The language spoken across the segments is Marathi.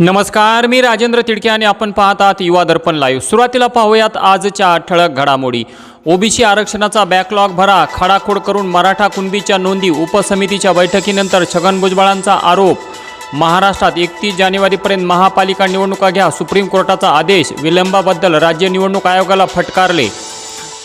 नमस्कार मी राजेंद्र तिडके आणि आपण पाहत आहात युवा दर्पण लाईव्ह सुरुवातीला पाहूयात आजच्या ठळक घडामोडी. ओबीसी आरक्षणाचा बॅकलॉग भरा खाडाखोड करून मराठा कुणबीच्या नोंदी उपसमितीच्या बैठकीनंतर छगन भुजबळांचा आरोप. महाराष्ट्रात एकतीस जानेवारीपर्यंत महापालिका निवडणुका घ्या सुप्रीम कोर्टाचा आदेश. विलंबाबद्दल राज्य निवडणूक आयोगाला फटकारले.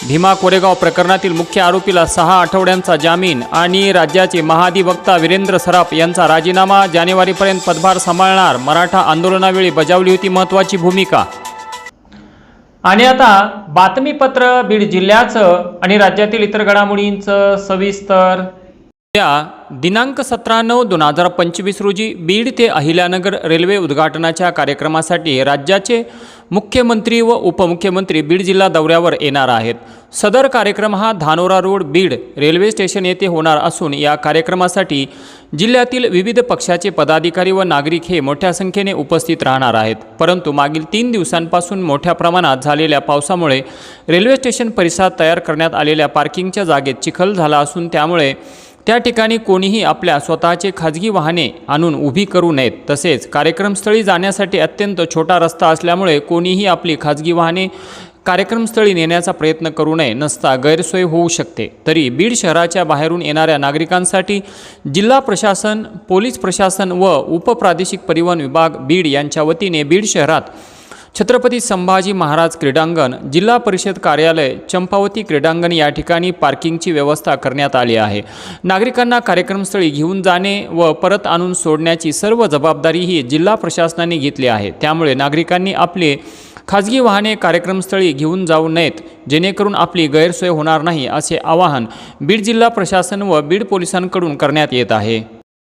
भीमा कोरेगाव प्रकरणातील मुख्य आरोपीला सहा आठवड्यांचा जामीन आणि राज्याचे महाधिवक्ता वीरेंद्र सराफ यांचा राजीनामा जानेवारीपर्यंत पदभार सांभाळणार मराठा आंदोलनावेळी बजावली होती महत्त्वाची भूमिका. आणि आता बातमीपत्र बीड जिल्ह्याचं आणि राज्यातील इतर घडामोडींचं सविस्तर. त्या दिनांक सतरा नऊ दोन हजार पंचवीस रोजी बीड ते अहिल्यानगर रेल्वे उद्घाटनाच्या कार्यक्रमासाठी राज्याचे मुख्यमंत्री व उपमुख्यमंत्री बीड जिल्हा दौऱ्यावर येणार आहेत. सदर कार्यक्रम हा Dhanora road Beed railway station येथे होणार असून या कार्यक्रमासाठी जिल्ह्यातील विविध पक्षाचे पदाधिकारी व नागरिक हे मोठ्या संख्येने उपस्थित राहणार आहेत. परंतु मागील तीन दिवसांपासून मोठ्या प्रमाणात झालेल्या पावसामुळे रेल्वे स्टेशन परिसरात तयार करण्यात आलेल्या पार्किंगच्या जागेत चिखल झाला असून त्यामुळे त्या ठिकाणी कोणीही आपल्या स्वतःचे खाजगी वाहने आणून उभी करू नयेत. तसेच कार्यक्रमस्थळी जाण्यासाठी अत्यंत छोटा रस्ता असल्यामुळे कोणीही आपली खाजगी वाहने कार्यक्रमस्थळी नेण्याचा प्रयत्न करू नये नसता गैरसोय होऊ शकते. तरी बीड शहराच्या बाहेरून येणाऱ्या नागरिकांसाठी जिल्हा प्रशासन पोलीस प्रशासन व उपप्रादेशिक परिवहन विभाग बीड यांच्या वतीने बीड शहरात छत्रपती संभाजी महाराज क्रीडांगण जिल्हा परिषद कार्यालय चंपावती क्रीडांगण या ठिकाणी पार्किंगची व्यवस्था करण्यात आली आहे. नागरिकांना कार्यक्रमस्थळी घेऊन जाणे व परत आणून सोडण्याची सर्व जबाबदारी ही जिल्हा प्रशासनाने घेतली आहे. त्यामुळे नागरिकांनी आपले खाजगी वाहने कार्यक्रमस्थळी घेऊन जाऊ नयेत जेणेकरून आपली गैरसोय होणार नाही असे आवाहन बीड जिल्हा प्रशासन व बीड पोलिसांकडून करण्यात येत आहे.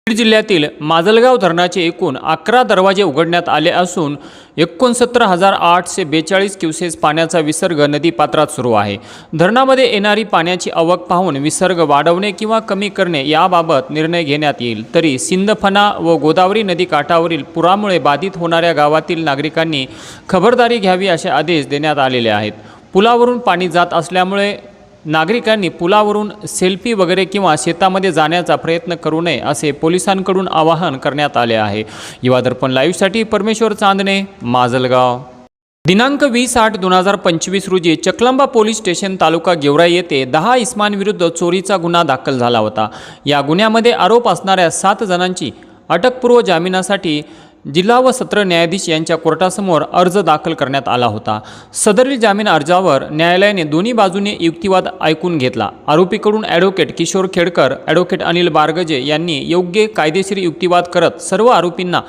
बीड जिल्ह्यातील माजलगाव धरणाचे एकूण अकरा दरवाजे उघडण्यात आले असून एकोणसत्तर हजार आठशे बेचाळीस क्युसेस पाण्याचा विसर्ग नदीपात्रात सुरू आहे. धरणामध्ये येणारी पाण्याची आवक पाहून विसर्ग वाढवणे किंवा कमी करणे याबाबत निर्णय घेण्यात येईल. तरी सिंदफना व गोदावरी नदी काठावरील पुरामुळे बाधित होणाऱ्या गावातील नागरिकांनी खबरदारी घ्यावी असे आदेश देण्यात आलेले आहेत. पुलावरून पाणी जात असल्यामुळे नागरिकांनी पुलावरून सेल्फी वगैरे किंवा शेतामध्ये जाण्याचा प्रयत्न करू नये असे पोलिसांकडून आवाहन करण्यात आले आहे. युवा दर्पण लाईव्हसाठी परमेश्वर चांदणे माजलगाव. दिनांक वीस आठ दोन हजार पंचवीस रोजी चकलंबा पोलीस स्टेशन तालुका गेवराई येथे दहा इस्मांविरुद्ध चोरीचा गुन्हा दाखल झाला होता. या गुन्ह्यामध्ये आरोप असणाऱ्या सात जणांची अटकपूर्व जामिनासाठी जिल्हा व सत्र न्यायाधीश यांच्या कोर्टासमोर अर्ज दाखल करण्यात आला होता. सदरील जामीन अर्जावर न्यायालयाने दोन्ही बाजूने युक्तिवाद ऐकून घेतला. आरोपीकडून ॲडव्होकेट किशोर खेडकर ॲडव्होकेट अनिल बारगजे यांनी योग्य कायदेशीर युक्तिवाद करत सर्व आरोपींना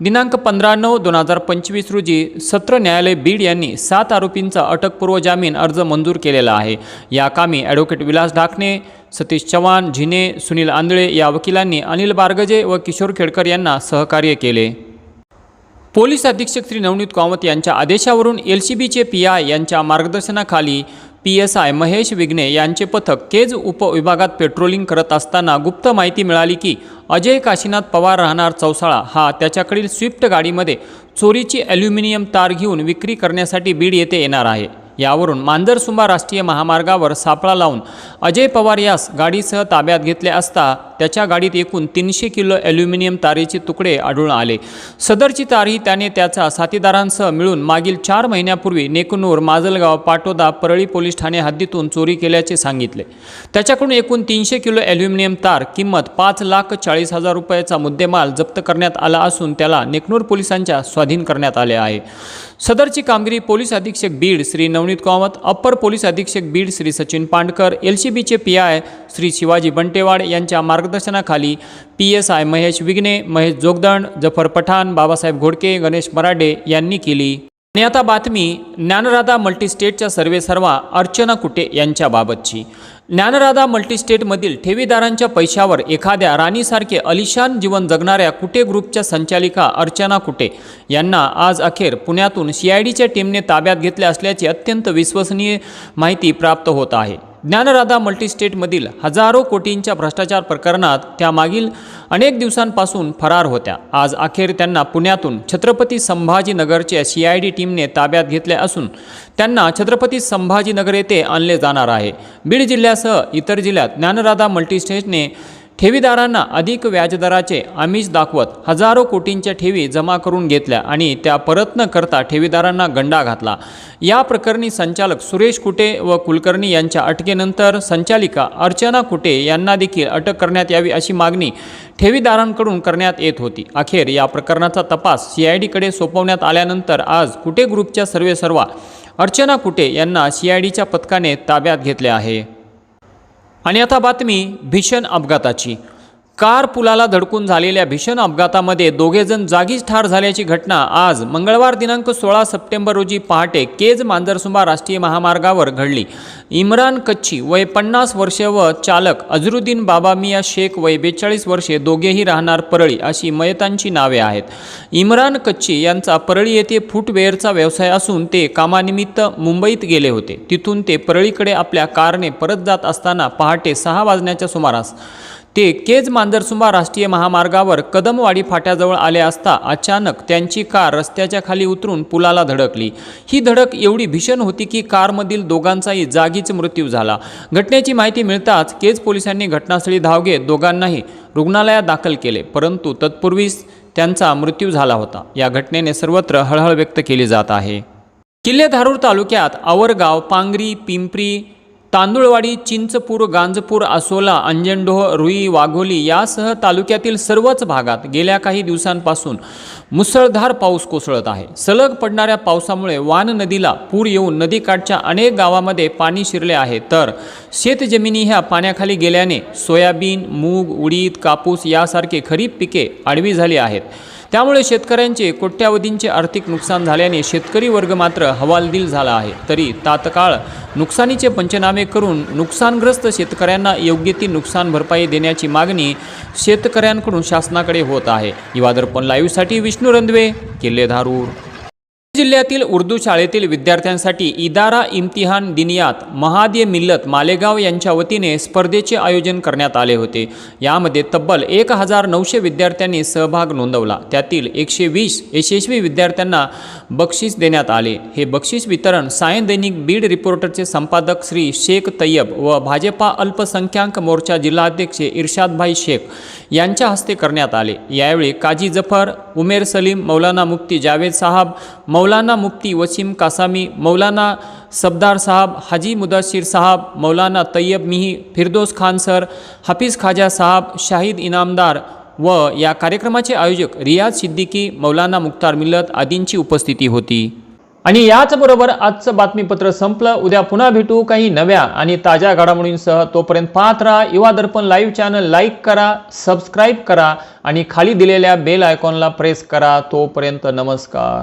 दिनांक पंधरा नऊ दोन हजार पंचवीस रोजी सत्र न्यायालय बीड यांनी सात आरोपींचा अटकपूर्व जामीन अर्ज मंजूर केलेला आहे. या कामी ॲडव्होकेट विलास ढाकणे सतीश चव्हाण झिने सुनील आंधळे या वकिलांनी अनिल बारगजे व किशोर खेडकर यांना सहकार्य केले. पोलीस अधीक्षक श्री नवनीत कामत यांच्या आदेशावरून एल सी बीचे पी आय यांच्या मार्गदर्शनाखाली P S I Mahesh Vighne यांचे पथक केज उपविभागात पेट्रोलिंग करत असताना गुप्त माहिती मिळाली की अजय काशीनाथ पवार राहणार चौसाळा हा त्याच्याकडील स्विफ्ट गाडीमध्ये चोरीची ॲल्युमिनियम तार घेऊन विक्री करण्यासाठी बीड येथे येणार आहे. यावरून मांजरसुंबा राष्ट्रीय महामार्गावर सापळा लावून अजय पवार यास गाडीसह ताब्यात घेतले असता त्याच्या गाडीत एकूण तीनशे किलो ॲल्युमिनियम तारेचे तुकडे आढळून आले. सदरची तार ही त्याने त्याच्या साथीदारांसह मिळून मागील चार महिन्यापूर्वी नेकनूर माजलगाव पाटोदा परळी पोलीस ठाणे हद्दीतून चोरी केल्याचे सांगितले. त्याच्याकडून एकूण तीनशे किलो ॲल्युमिनियम तार किंमत पाच लाख चाळीस हजार रुपयाचा मुद्देमाल जप्त करण्यात आला असून त्याला नेकनूर पोलिसांच्या स्वाधीन करण्यात आले आहे. सदरची कामगिरी पोलीस अधीक्षक बीड श्री नवनीत कामत अप्पर पोलीस अधीक्षक बीड श्री सचिन पांडकर एल सी बीचे पी आय श्री शिवाजी बंटेवाड यांच्या मार्ग मार्गदर्शनाखाली P S I Mahesh Vighne Mahesh Jogdand Jafar Pathan Babasaheb Ghodke Ganesh Marade यांनी केली. आणि आता बातमी ज्ञानराधा मल्टीस्टेटच्या सर्वे सर्वा अर्चना कुटे यांच्याबाबतची. ज्ञानराधा मल्टीस्टेटमधील ठेवीदारांच्या पैशावर एखाद्या राणीसारखे अलिशान जीवन जगणाऱ्या कुटे ग्रुपच्या संचालिका अर्चना कुटे यांना आज अखेर पुण्यातून सी आय डीच्या टीमने ताब्यात घेतल्या असल्याची अत्यंत विश्वसनीय माहिती प्राप्त होत आहे. ज्ञानराधा मल्टीस्टेटमधील हजारो कोटींच्या भ्रष्टाचार प्रकरणात त्या मागील अनेक दिवसांपासून फरार होत्या. आज अखेर त्यांना पुण्यातून छत्रपती संभाजीनगरच्या सी आय डी टीमने ताब्यात घेतले असून त्यांना छत्रपती संभाजीनगर येथे आणले जाणार आहे. बीड जिल्ह्यासह इतर जिल्ह्यात ज्ञानराधा मल्टीस्टेटने ठेवीदारांना अधिक व्याजदराचे आमिष दाखवत हजारो कोटींच्या ठेवी जमा करून घेतल्या आणि त्या परत न करता ठेवीदारांना गंडा घातला. या प्रकरणी संचालक सुरेश कुटे व कुलकर्णी यांच्या अटकेनंतर संचालिका अर्चना कुटे यांना देखील अटक करण्यात यावी अशी मागणी ठेवीदारांकडून करण्यात येत होती. अखेर या प्रकरणाचा तपास सी आय डीकडे सोपवण्यात आल्यानंतर आज कुटे ग्रुपच्या सर्वेसर्वा अर्चना कुटे यांना सी आय डीच्या पथकाने ताब्यात घेतले आहे. आणि आता बातमी भीषण अपघाताची. कार पुलाला धडकून झालेल्या भीषण अपघातामध्ये दोघेजण जागीच ठार झाल्याची घटना आज मंगळवार दिनांक सोळा सप्टेंबर रोजी पहाटे केज मांजरसुंबा राष्ट्रीय महामार्गावर घडली. इम्रान कच्ची वय पन्नास वर्षे व चालक अझरुद्दीन बाबा मिया शेख वय बेचाळीस वर्षे दोघेही राहणार परळी अशी मयतांची नावे आहेत. इम्रान कच्ची यांचा परळी येथे फुटवेअरचा व्यवसाय असून ते कामानिमित्त मुंबईत गेले होते. तिथून ते परळीकडे आपल्या कारने परत जात असताना पहाटे सहा वाजण्याच्या सुमारास ते केज मांजरसुंबा राष्ट्रीय महामार्गावर कदमवाडी फाट्याजवळ आले असता अचानक त्यांची कार रस्त्याच्या खाली उतरून पुलाला धडकली. ही धडक एवढी भीषण होती की कारमधील दोघांचाही जागीच मृत्यू झाला. घटनेची माहिती मिळताच केज पोलिसांनी घटनास्थळी धाव घेत दोघांनाही रुग्णालयात दाखल केले परंतु तत्पूर्वीच त्यांचा मृत्यू झाला होता. या घटनेने सर्वत्र हळहळ व्यक्त केली जात आहे. किल्ले धारूर तालुक्यात आवरगाव पांगरी पिंपरी तांदुळवाडी चिंचपूर गांजपूर आसोला अंजनडोह रुई वाघोली यासह तालुक्यातील सर्वच भागात गेल्या काही दिवसांपासून मुसळधार पाऊस कोसळत आहे. सलग पडणाऱ्या पावसामुळे वान नदीला पूर येऊन नदीकाठच्या अनेक गावामध्ये पाणी शिरले आहे. तर शेतजमिनी ह्या पाण्याखाली गेल्याने सोयाबीन मूग उडीद कापूस यासारखे खरीप पिके आडवी झाली आहेत. त्यामुळे शेतकऱ्यांचे कोट्यावधींचे आर्थिक नुकसान झाल्याने शेतकरी वर्ग मात्र हवालदिल झाला आहे. तरी तात्काळ नुकसानीचे पंचनामे करून नुकसानग्रस्त शेतकऱ्यांना योग्य ती नुकसान भरपाई देण्याची मागणी शेतकऱ्यांकडून शासनाकडे होत आहे. युवादर्पण लाईव्हसाठी विष्णू रंधवे किल्ले धारूर. जिल्ह्यातील उर्दू शाळेतील विद्यार्थ्यांसाठी इदारा इम्तिहान दिनियात महादे मिल्लत मालेगाव यांच्या वतीने स्पर्धेचे आयोजन करण्यात आले होते. यामध्ये तब्बल एक हजार नऊशे विद्यार्थ्यांनी सहभाग नोंदवला. त्यातील एकशे वीस यशस्वी विद्यार्थ्यांना बक्षीस देण्यात आले. हे बक्षीस वितरण सायन दैनिक बीड रिपोर्टरचे संपादक श्री शेख तय्यब व भाजपा अल्पसंख्याक मोर्चा जिल्हाध्यक्ष इर्शादभाई शेख यांच्या हस्ते करण्यात आले. यावेळी काजी जफर उमेर सलीम मौलाना मुफ्ती जावेद साहब मौलाना मुफ्ती वसीम कासामी मौलाना सबदार साहब हाजी मुदस्सिर साहब मौलाना तय्यब मिही फिरदोस खान सर हफीज खाजा साहब शाहिद इनामदार व या कार्यक्रमाचे आयोजक रियाज सिद्दीकी मौलाना मुख्तार मिल्लत आदींची उपस्थिती होती. आणि याचबरोबर आजचं बातमीपत्र संपलं. उद्या पुन्हा भेटू काही नव्या आणि ताज्या घडामोडींसह. तोपर्यंत पाहत राहा Yuva Darpan live channel like करा सबस्क्राईब करा आणि खाली दिलेल्या बेल आयकॉनला प्रेस करा. तोपर्यंत नमस्कार.